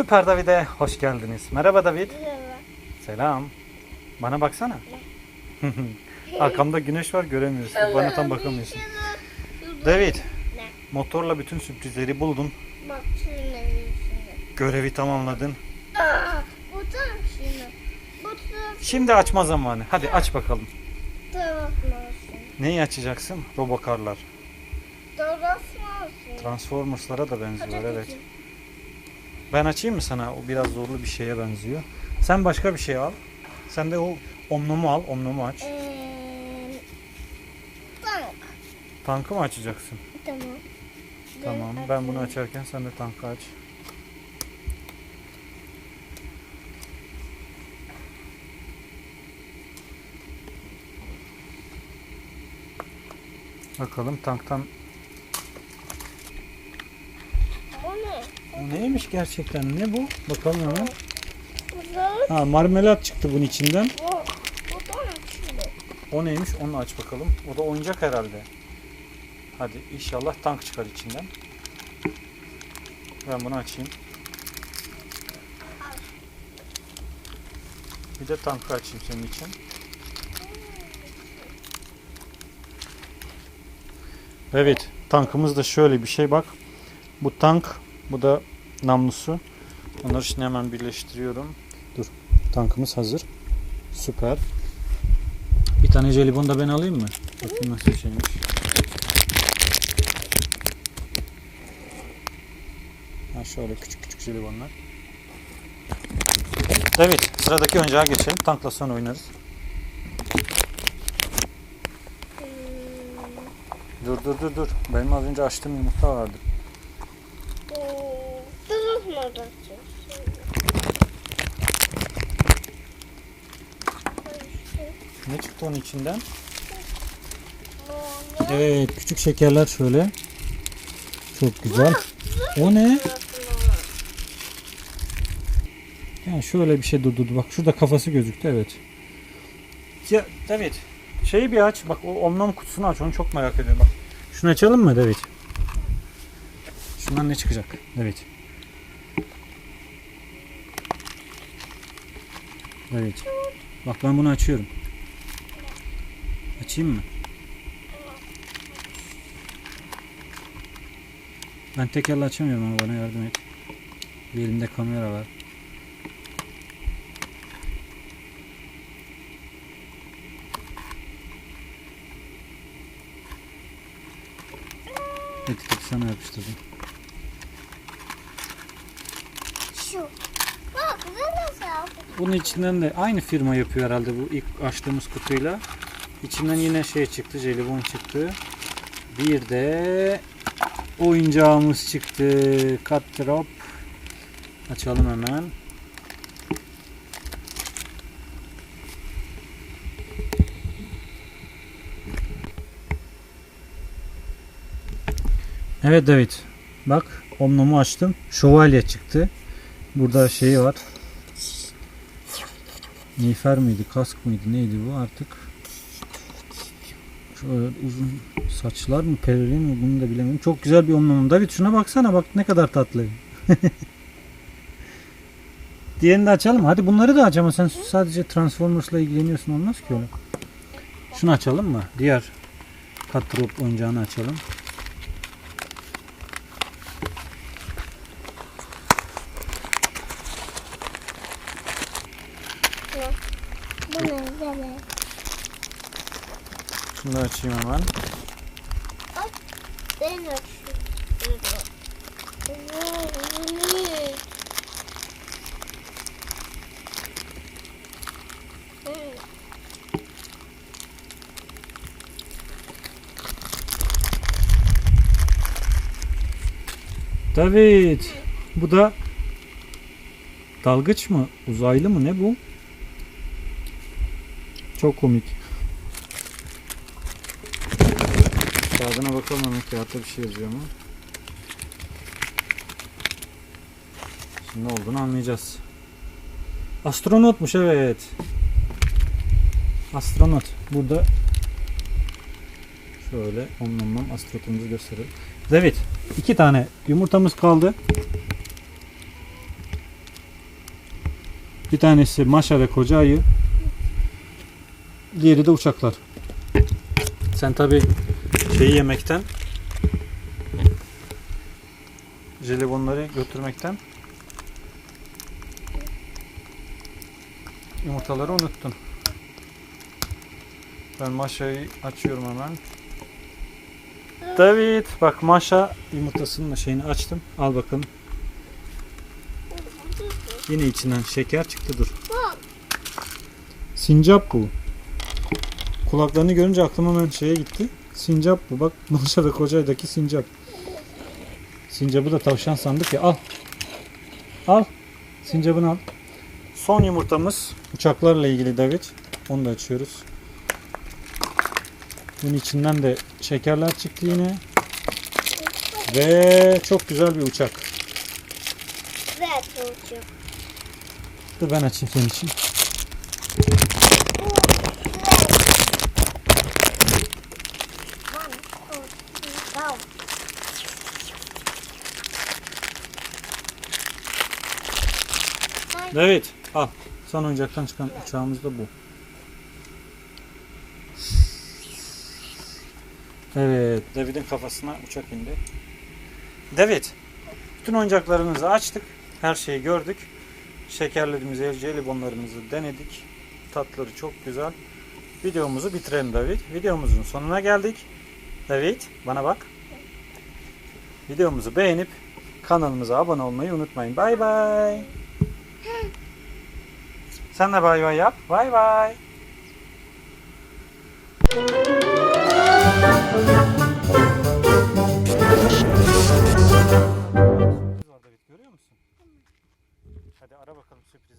Süper David'e hoş geldiniz. Merhaba David. Merhaba. Selam. Bana baksana. Arkamda güneş var göremiyorsun. Bana tam bakamıyorsun. David, Ne? motorla bütün sürprizleri buldun. Bak. Görevi tamamladın. Aa, taraf Şimdi açma zamanı. Hadi aç bakalım. Neyi açacaksın? Robokarlar. Transformers'lara da benziyor evet. Ben açayım mı sana? O biraz zorlu bir şeye benziyor. Sen başka bir şey al. Sen de o Omnum'u al. Omnum'u aç. Eee, tank. Tankı mı açacaksın? Tamam. Tamam. Ben bunu açarken sen de tankı aç. Bakalım tanktan O ne? o neymiş gerçekten? Ne bu? Bakalım hemen. Ha marmelat çıktı bunun içinden. O neymiş? Onu aç bakalım. O da oyuncak herhalde. Hadi inşallah tank çıkar içinden. Ben bunu açayım. Bir de tankı açayım senin için. Evet, tankımız da şöyle bir şey bak. Bu tank, bu da namlusu. Onları şimdi hemen birleştiriyorum. Dur, tankımız hazır. Süper. Bir tane jelibon da ben alayım mı? Bakayım nasıl şeymiş. Ha şöyle küçük küçük jelibonlar. Evet sıradaki oyuncağa geçelim. Tankla sonra oynarız. Dur dur dur dur. Benim az önce açtığım yumurta vardı. Ne çıktı onun içinden? Evet küçük şekerler şöyle. Çok güzel. O ne? Yani şöyle bir şey durdu. Bak şurada kafası gözüktü evet. Ya David şeyi bir aç. Bak o omnom kutusunu aç. Onu çok merak ediyorum. Bak. Şunu açalım mı David? Şundan ne çıkacak? David. David. Bak ben bunu açıyorum. Açayım mı? Ben tek elle açamıyorum ama bana yardım et. Bir elimde kamera var. Etiketi sana yapıştırdım. Şu. Bak bu nasıl yaptın? Bunun içinden de aynı firma yapıyor herhalde bu ilk açtığımız kutuyla. İçinden yine şey çıktı, jelibon çıktı. Bir de oyuncağımız çıktı. Cut drop. Açalım hemen. Evet David. Bak omnomu açtım. Şövalye çıktı. Burada şeyi var. Nifer miydi, kask mıydı, neydi bu artık? Şöyle uzun saçlar mı, pelerin mi bunu da bilemiyorum. Çok güzel bir omlum. David şuna baksana bak ne kadar tatlı. Diğerini de açalım. Hadi bunları da aç ama sen sadece Transformers'la ilgileniyorsun olmaz ki öyle. Şunu açalım mı? Diğer Cutthroat oyuncağını açalım. Bu ne? Böyle. Şunu da açayım hemen. Ben açıyorum. David. Bu da dalgıç mı? Uzaylı mı? Ne bu? Çok komik. Kağıdına bakalım hemen kağıtta bir şey yazıyor mu? Şimdi ne olduğunu anlayacağız. Astronotmuş evet. Astronot. Burada şöyle onunla astronotumuzu gösterelim. David iki tane yumurtamız kaldı. Bir tanesi Maşa ve Koca Ayı. Diğeri de uçaklar. Sen tabi şeyi yemekten jelibonları götürmekten yumurtaları unuttun. Ben Maşa'yı açıyorum hemen. David bak Maşa yumurtasının şeyini açtım. Al bakalım. Yine içinden şeker çıktı dur. Sincap bu. Kulaklarını görünce aklıma hemen şeye gitti. Sincap bu. Bak Maşa ve Kocay'daki sincap. Sincapı da tavşan sandık ya. Al. Al. Sincapını al. Son yumurtamız uçaklarla ilgili David. Onu da açıyoruz. Bunun içinden de şekerler çıktı yine. Ve çok güzel bir uçak. Ver çocuk. Dur ben açayım senin için. Tamam. David al. Son oyuncaktan çıkan uçağımız da bu. Evet. David'in kafasına uçak indi. David. Bütün oyuncaklarımızı açtık. Her şeyi gördük. Şekerlerimizi, jelibonlarımızı denedik. Tatları çok güzel. Videomuzu bitirelim David. Videomuzun sonuna geldik. David bana bak. Videomuzu beğenip kanalımıza abone olmayı unutmayın. Bay bay. Sen de bay bay yap. Bay bay. Görüyor musun? Hadi ara bakalım sürprizi.